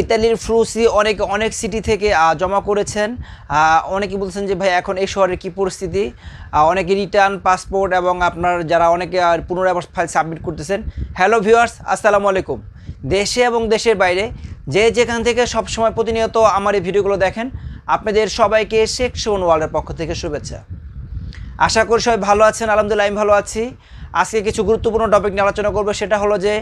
ইতালির ফ্লুসি অনেকে, অনেক সিটি থেকে জমা করেছেন। অনেকে বলছেন যে, ভাই, এখন এই শহরের কী পরিস্থিতি? অনেকে রিটার্ন পাসপোর্ট এবং আপনার যারা অনেকে পুনরায় ফাইল সাবমিট করতেছেন। হ্যালো ভিউয়ার্স আসসালামু আলাইকুম। দেশে এবং দেশের বাইরে যে যেখান থেকে সবসময় প্রতিনিয়ত আমার এই ভিডিওগুলো দেখেন, আপনাদের সবাইকে শেখ শোন ওয়ার্ল্ডের পক্ষ থেকে শুভেচ্ছা। আশা করি সবাই ভালো আছেন, আলহামদুলিল্লাহ, আমি ভালো আছি। আজকে কিছু গুরুত্বপূর্ণ টপিক নিয়ে আলোচনা করব। সেটা হলো যে,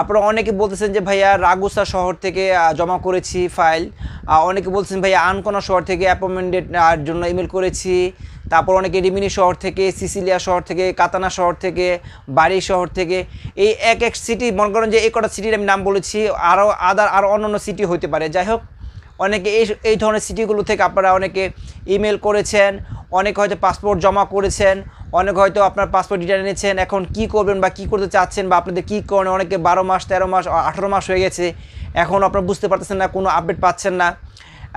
আপনারা অনেকে বলতেছেন যে, ভাইয়া, রাগুসা শহর থেকে জমা করেছি ফাইল অনেকে বলছেন ভাইয়া, আনকোনা শহর থেকে অ্যাপয়েন্টমেন্টের জন্য ইমেল করেছি। তারপর অনেকে রিমিনি শহর থেকে, সিসিলিয়া শহর থেকে, কাতানা শহর থেকে, বাড়ি শহর থেকে। এই এক এক সিটি মনে করেন যে, এই কটা সিটির আমি নাম বলেছি। আরও আদার আরও অন্যান্য সিটি হতে পারে। যাই হোক অনেকে এই এই ধরনের সিটিগুলো থেকে আপনারা অনেকে ইমেল করেছেন, অনেকে হয়তো পাসপোর্ট জমা করেছেন, অনেকে হয়তো আপনার পাসপোর্ট রিটার্ন এনেছেন, এখন কি করবেন বা কি করতে চাচ্ছেন বা আপনাদের কী করেন অনেকে বারো মাস, তেরো মাস আঠারো মাস হয়ে গেছে, এখন আপনারা বুঝতে পারতেছেন না, কোনো আপডেট পাচ্ছেন না।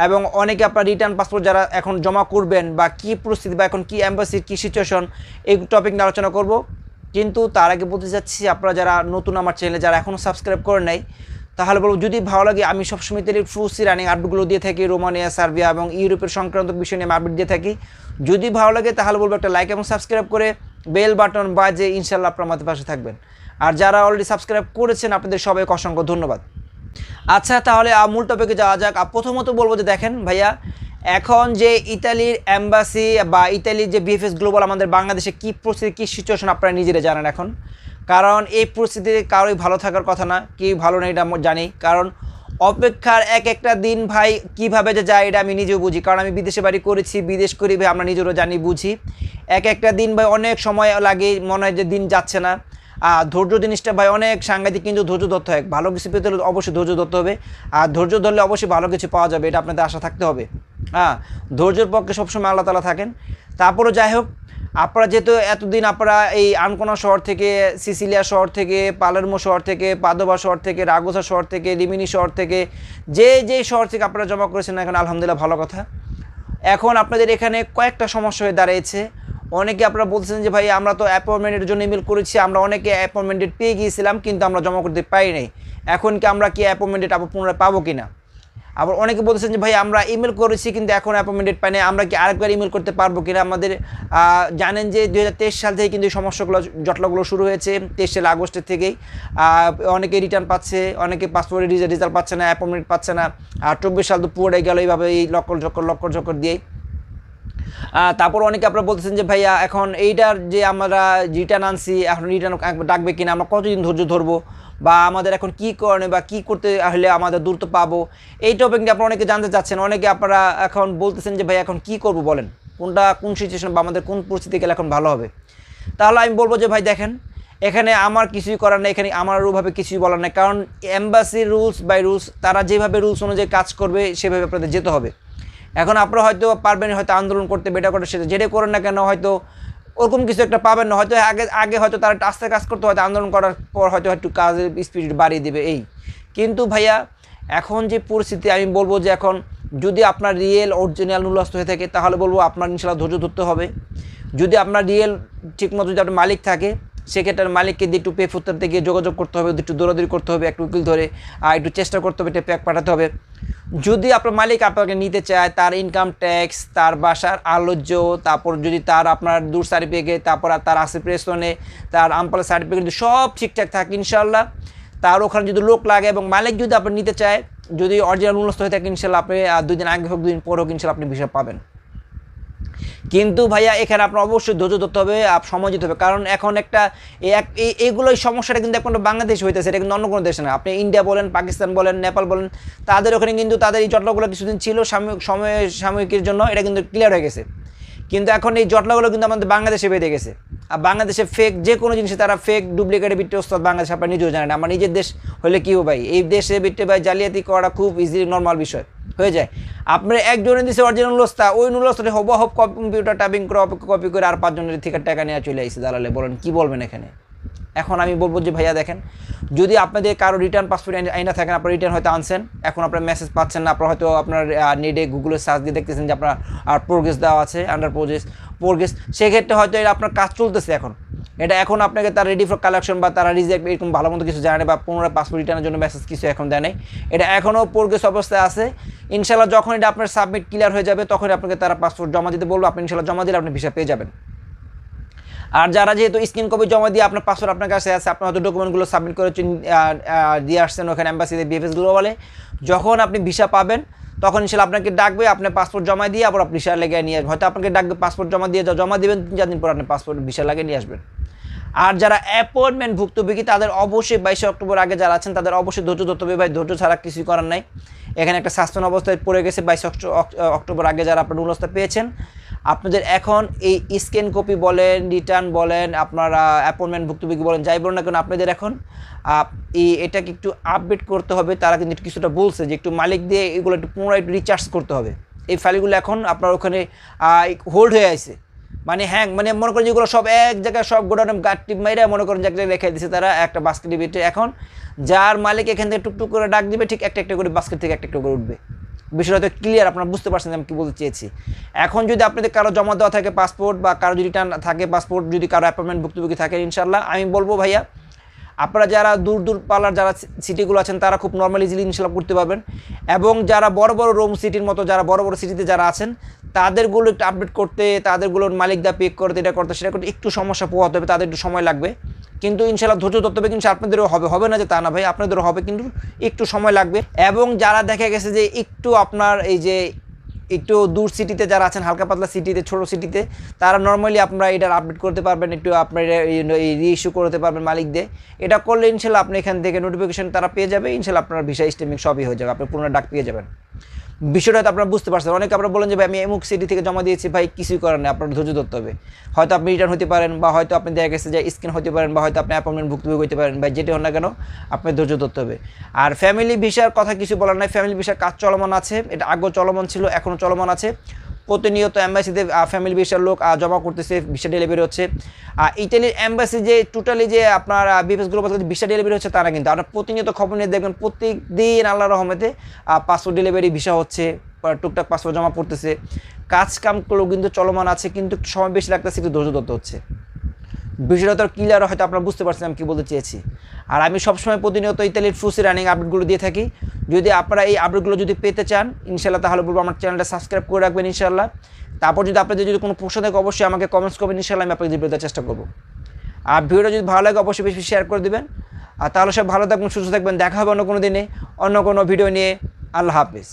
এবং অনেকে আপনার রিটার্ন পাসপোর্ট যারা এখন জমা করবেন বা কি পরিস্থিতি বা এখন কি অ্যাম্বাসির কী সিচুয়েশন এই টপিক নিয়ে আলোচনা করব। কিন্তু তার আগে বলতে চাচ্ছি, আপনারা যারা নতুন আমার চ্যানেলে যারা এখনও সাবস্ক্রাইব করেন নাই তাহলে বলব, যদি ভালো লাগে, আমি সবসময় ইতালির ফ্রুসি রানিং আপডেটগুলো দিয়ে থাকি রোমানিয়া সার্বিয়া এবং ইউরোপের সংক্রান্ত বিষয় নিয়ে আপডেট দিয়ে থাকি। যদি ভালো লাগে, তাহলে বলব একটা লাইক এবং সাবস্ক্রাইব করে বেল বাটন বাজে ইনশাল্লাহ আপনার আমাদের পাশে থাকবেন। আর যারা অলরেডি সাবস্ক্রাইব করেছেন, আপনাদের সবাইকে অসংখ্য ধন্যবাদ। আচ্ছা তাহলে মূল টপিকে যাওয়া যাক। প্রথমত বলব যে দেখেন ভাইয়া, এখন যে ইতালির অ্যাম্বাসি বা ইতালির যে বিএফএস গ্লোবাল আমাদের বাংলাদেশে কী পরিস্থিতি কী সিচুয়েশন আপনারা নিজেরা জানেন এখন? কারণ এই পরিস্থিতিতে কারোই ভালো থাকার কথা না কি ভালো নেই এটা জানি। কারণ অপেক্ষার এক একটা দিন ভাই কীভাবে যে যায় এটা আমি নিজেও বুঝি। কারণ আমি বিদেশে বাড়ি করেছি, বিদেশ করি ভাই, আমরা নিজেরও জানি, বুঝি। এক একটা দিন ভাই অনেক সময় লাগে, মনে হয় যে দিন যাচ্ছে না। আর ধৈর্য জিনিসটা ভাই অনেক সাংঘাতিক, কিন্তু ধৈর্য ধরতে হয়। ভালো কিছু পেতে হলে অবশ্যই ধৈর্য ধরতে হবে। আর ধৈর্য ধরলে অবশ্যই ভালো কিছু পাওয়া যাবে, এটা আপনাদের আশা থাকতে হবে। হ্যাঁ ধৈর্যের পক্ষে সবসময় আল্লাহ তালা থাকেন। তারপরে যাই হোক আপনারা যেহেতু এতদিন আপনারা এই আনকোনা শহর থেকে, সিসিলিয়া শহর থেকে, পালেরমো শহর থেকে, পাদোবা শহর থেকে, রাগোসা শহর থেকে, রিমিনি শহর থেকে, যে যে শহর থেকে আপনারা জমা করেছেন এখন আলহামদুলিল্লাহ ভালো কথা। এখন আপনাদের এখানে কয়েকটা সমস্যা হয়ে দাঁড়িয়েছে। অনেকে আপনারা বলছেন যে, ভাই, আমরা তো অ্যাপয়েন্টমেন্টের জন্য ইমেল করেছি, আমরা অনেকে অ্যাপয়েন্টমেন্ট পেয়ে গিয়েছিলাম, কিন্তু আমরা জমা করতে পারি নাই। এখন কি আমরা কি অ্যাপয়েন্টমেন্ট আবার পুনরায় পাবো কি না আবার অনেকে বলছেন যে, ভাই, আমরা ইমেল করেছি কিন্তু এখন অ্যাপয়েন্টমেন্ট পাইনি। পাই না আমরা কি আরেকবার ইমেল করতে পারব কিনা? আমাদের জানেন যে দু হাজার তেইশ সাল থেকে কিন্তু সমস্যাগুলো, জটলাগুলো শুরু হয়েছে তেইশ সাল আগস্টের থেকেই। অনেকে রিটার্ন পাচ্ছে, অনেকে পাসপোর্টের রেজাল্ট পাচ্ছে না অ্যাপয়েন্টমেন্ট পাচ্ছে না। আর চব্বিশ সাল তো পুরোটাই গেল এইভাবে এই লক্কর ঝক্কর লক্কর ঝক্কর দিয়েই। তারপর অনেকে আপনারা বলতেছেন যে, ভাইয়া, এখন এইটার যে আমরা রিটার্ন আনছি, এখন রিটার্ন ডাকবে কিনা, আমরা কতদিন ধৈর্য ধরবো? বা আমাদের এখন কি করণে বা কি করতে হলে আমাদের দ্রুত পাবো? এই টপিক নিয়ে আপনারা অনেকে জানতে চাচ্ছেন, অনেকে আপনারা এখন বলতেছেন যে ভাই এখন কি করব বলেন? কোনটা, কোন সিচুয়েশন বা আমাদের কোন পরিস্থিতি গেলে এখন ভালো হবে? তাহলে আমি বলব যে, ভাই, দেখেন, এখানে আমার কিছুই করার নেই, এখানে আমার ওভাবে কিছুই বলার নেই। কারণ এম্বাসির রুলস বাই রুলস তারা যেভাবে রুলস অনুযায়ী কাজ করবে, সেভাবে আপনাদের যেতে হবে। এখন আপনারা হয়তো পারবেন হয়তো আন্দোলন করতে বেটা করতে সেটা যেটা করেন না কেন হয়তো ওরকম কিছু একটা পাবেন না। হয়তো আগে আগে হয়তো তারা আস্তে কাজ করতে, হয়তো আন্দোলন করার পর হয়তো একটু কাজের স্পিড বাড়িয়ে দেবে এই। কিন্তু ভাইয়া, এখন যে পরিস্থিতি, আমি বলব যে এখন যদি আপনার রিয়েল অরিজিনাল নুলস্ত হয়ে থাকে, তাহলে বলব আপনার ইনশাল্লাহ ধৈর্য ধরতে হবে। যদি আপনার রিয়েল ঠিকমতো যদি আপনার মালিক থাকে, সেক্ষেত্রে মালিককে দিয়ে একটু পে ফুটার থেকে যোগাযোগ করতে হবে, একটু দৌড়াদৌড়ি করতে হবে, একটু উকিল ধরে, আর একটু চেষ্টা করতে হবে, একটা প্যাক পাঠাতে হবে। যদি আপনার মালিক আপনাকে নিতে চায়, তার ইনকাম ট্যাক্স তার বাসার আলোচ্য, তারপর যদি তার আপনার দূর সার্টিফিকেট তারপর তার আসিপ্রেশনে তার আমপালের সার্টিফিকেট সব ঠিকঠাক থাকে ইনশাল্লাহ তার ওখানে যদি লোক লাগে এবং মালিক যদি আপনি নিতে চায়, যদি অরিজিনাল উন্নস্ত হয়ে থাকে ইনশাল্লাহ আপনি আর দুই দিন আগে হোক, দুই দিন পর হোক ইনশাল্লাহ আপনি ভিসা পাবেন। কিন্তু ভাইয়া, এখানে আপনার অবশ্যই ধৈর্য ধরতে হবে সময় হবে। কারণ এখন একটা এইগুলোই এইগুলো এই সমস্যাটা কিন্তু এখন বাংলাদেশ হইতেছে, এটা কিন্তু অন্য কোনো দেশে না। আপনি ইন্ডিয়া বলেন, পাকিস্তান বলেন, নেপাল বলেন, তাদের ওখানে কিন্তু তাদের এই জটলাগুলো কিছুদিন ছিল সাময়িক, সময় সাময়িকের জন্য, এটা কিন্তু ক্লিয়ার হয়ে গেছে। কিন্তু এখন এই জটলাগুলো কিন্তু আমাদের বাংলাদেশে বেঁধে গেছে। আর বাংলাদেশে ফেক যে কোনো জিনিসে তারা ফেক ডুপ্লিকেটে বিট্টে ওস্তাদ বাংলাদেশ আপনার নিজেও জানেন আমার নিজের দেশ হলে কী ভাই? এই দেশে বিট্টে ভাই জালিয়াতি করা খুব ইজিলি নর্মাল বিষয়। হয়ে যায়। আপনার একজনের দিচ্ছে অরিজিনাল লোস্তা, ওই নুলস্তাটা হব হব কম্পিউটার টাইপিং করে কপি করে আর পাঁচজনের থেকে টাকা নেওয়া চলে আসছে দালালে। বলেন, কী বলবেন এখানে? এখন আমি বলব যে, ভাইয়া, দেখেন, যদি আপনাদের কারও রিটার্ন পাসপোর্ট আইনা থাকেন আপনার রিটার্ন হয়তো আনছেন। এখন আপনার মেসেজ পাচ্ছেন না, আপনার হয়তো আপনার নেটে গুগলে সার্চ দিয়ে দেখতেছেন যে, আপনার আর প্রোগ্রেস দেওয়া আছে আন্ডার প্রোগ্রেস পোরগেস সেক্ষেত্রে হয়তো এটা আপনার কাজ চলতেছে এখন। এটা এখন আপনাকে তার রেডি ফর কালেকশন বা তারা রিজেক্ট এরকম ভালো মতো কিছু জানে বা পুনরায় পাসপোর্ট রিটার্নের জন্য মেসেজ কিছু এখন দেয় নাই। এটা এখনও প্রোগ্রেস অবস্থায় আছে। ইনশাল্লাহ যখন এটা আপনার সাবমিট ক্লিয়ার হয়ে যাবে তখন আপনাকে তারা পাসপোর্ট জমা দিতে বলব। আপনি ইনশাল্লাহ জমা দিলে আপনি ভিসা পেয়ে যাবেন। আর যারা যেহেতু স্ক্রিন কপি জমা দিয়ে আপনার পাসওয়ার্ড আপনার কাছে আছে, আপনি হয়তো ডকুমেন্টগুলো সাবমিট করে দিয়ে আসছেন ওখানে অ্যাম্বাসিতে বিএফএস গ্লোবালে যখন আপনি ভিসা পাবেন, তখন ইনশাল্লাহ আপনাকে ডাকবে, আপনার পাসপোর্ট জমা দিয়ে আবার আপনি ভিসা লেগে নিয়ে আসবেন। হয়তো আপনাকে ডাকবে পাসপোর্ট জমা দিয়ে জমা দেবেন, তিন চার দিন পর আপনার পাসপোর্ট ভিসা লাগিয়ে নিয়ে আসবেন। আর যারা অ্যাপয়েন্টমেন্ট ভুক্তভোগী, তাদের অবশ্যই বাইশে অক্টোবর আগে যারা আছেন, তাদের অবশ্যই ধৈর্য ধরতে হবে। ভাই, ধৈর্য ছাড়া কিছুই করার নাই। এখানে একটা সাসপেন্ড অবস্থায় পড়ে গেছে বাইশে অক্টোবর আগে যারা আপনার নুলস্তা পেয়েছেন। আপনাদের এখন এই স্ক্যান কপি বলেন রিটার্ন বলেন, আপনারা অ্যাপয়েন্টমেন্ট ভুক্তভোগী বলেন, যাই বলেন না কেন, আপনাদের এখন এই এটাকে একটু আপডেট করতে হবে। তারা কিন্তু কিছুটা বলছে যে একটু মালিক দিয়ে এগুলো একটু পুনরায় রিচার্জ করতে হবে। এই ফাইলগুলো এখন আপনার ওখানে হোল্ড হয়ে আছে। মানে হ্যাং মানে মনে করেন যেগুলো সব এক জায়গায় সব গোডাউন গাড়টি মেয়েরা মনে করেন যে জায়গায় রেখে দিছে তারা একটা বাস্কেট বেটে এখন যার মালিক এখান থেকে টুকটুক করে ডাক দিবে, ঠিক একটা একটা করে বাস্কেট থেকে একটা একটা করে উঠবে। বিষয়টা হয়তো ক্লিয়ার আপনারা বুঝতে পারছেন যে আমি কী বলতে চেয়েছি। এখন যদি আপনাদের কারও জমা দেওয়া থাকে পাসপোর্ট বা কারও যদি টান থাকে পাসপোর্ট যদি কারও অ্যাপয়েন্টমেন্ট ভুক্তভোগী থাকে ইনশাল্লাহ আমি বলব ভাইয়া আপনারা যারা দূর দূর পাল্লার যারা সিটিগুলো আছেন, তারা খুব নর্মালি ইজিলি ইনশাল্লাহ করতে পারবেন। এবং যারা বড় বড় রোম সিটির মতো, যারা বড় বড় সিটিতে যারা আছেন, তাদেরগুলো একটু আপডেট করতে, তাদেরগুলোর মালিকদা পিক করতে, এটা করতে, সেটা করতে একটু সমস্যা পোহাতে হবে, তাদের একটু সময় লাগবে। কিন্তু ইনশাল্লাহ ধৈর্য ধরতে হবে, কিন্তু আপনাদেরও হবে হবে না যে তা না ভাই, আপনাদেরও হবে, কিন্তু একটু সময় লাগবে। এবং যারা দেখা গেছে যে একটু আপনার এই যে একটু দূর সিটিতে যারা আছেন, হালকা পাতলা সিটিতে ছোট সিটিতে তারা নর্মালি আপনারা এটা আপডেট করতে পারবেন, একটু আপনার রিইস্যু করতে পারবেন মালিক দিয়ে এটা করলে ইনশাল্লাহ আপনি এখান থেকে নোটিফিকেশান তারা পেয়ে যাবে, ইনশাল্লাহ আপনার ভিসা স্টেমিং সবই হয়ে যাবে, আপনি পুরোনো ডাক পেয়ে যাবেন। বিষয়টা হয়তো আপনারা বুঝতে পারছেন। অনেকে আপনারা বলেন যে, ভাই, আমি এমুক সিটি থেকে জমা দিয়েছি, ভাই, কিছুই করার নেই, আপনার ধৈর্য ধরতে হবে। হয়তো আপনি রিটার্ন হতে পারেন বা হয়তো আপনি দেখা গেছে যে স্ক্রিন হতে পারেন বা হয়তো আপনি অ্যাপয়েন্টমেন্ট ভুক্তভোগ হতে পারেন। ভাই যেটি হন না কেন আপনি ধৈর্য ধরতে হবে। আর ফ্যামিলি ভিসার কথা কিছু বলার নাই। ফ্যামিলি ভিসার কাজ চলমান আছে, এটা আগেও চলমান ছিল, এখনও চলমান আছে। প্রতিনিয়ত অ্যাম্বাসিতে ফ্যামিলি ভিসার লোক জমা করতেছে ভিসা ডেলিভারি হচ্ছে। আর ইটালির অ্যাম্বাসি যে টোটালি যে আপনার বিপিএস গ্লোবাল ভিসা ডেলিভারি হচ্ছে, তারা কিন্তু আপনার প্রতিনিয়ত খবর নিয়ে দেখবেন প্রত্যেক দিন আল্লাহ রহমতে পাসপোর্ট ডেলিভারি ভিসা হচ্ছে টুকটাক পাসপোর্ট জমা পড়তেছে। কাজ কামগুলো কিন্তু চলমান আছে, কিন্তু সময় বেশি লাগতেছে একটু ধৈর্য ধরতে হচ্ছে। বিষয়টা তো ক্লিয়ার হয়তো আপনারা বুঝতে পারছেন আমি কী বলতে চেয়েছি। আর আমি সবসময় প্রতিনিয়ত ইতালির ফুসি রানিং আপডেটগুলো দিয়ে থাকি। যদি আপনারা এই আপডেটগুলো যদি পেতে চান ইনশাল্লাহ তাহলে বলব আমার চ্যানেলটা সাবস্ক্রাইব করে রাখবেন ইনশাল্লাহ তারপর যদি আপনাদের যদি কোনো প্রশ্ন থাকে, অবশ্যই আমাকে কমেন্টস করবেন ইনশাল্লাহ আমি আপনাদের দেওয়ার চেষ্টা করব। আর ভিডিওটা যদি ভালো লাগে, অবশ্যই বেশি শেয়ার করে দেবেন। আর তাহলে সব ভালো থাকবেন, সুস্থ থাকবেন, দেখা হবে অন্য কোনো দিনে, অন্য কোনো ভিডিও নিয়ে। আল্লাহ হাফিজ।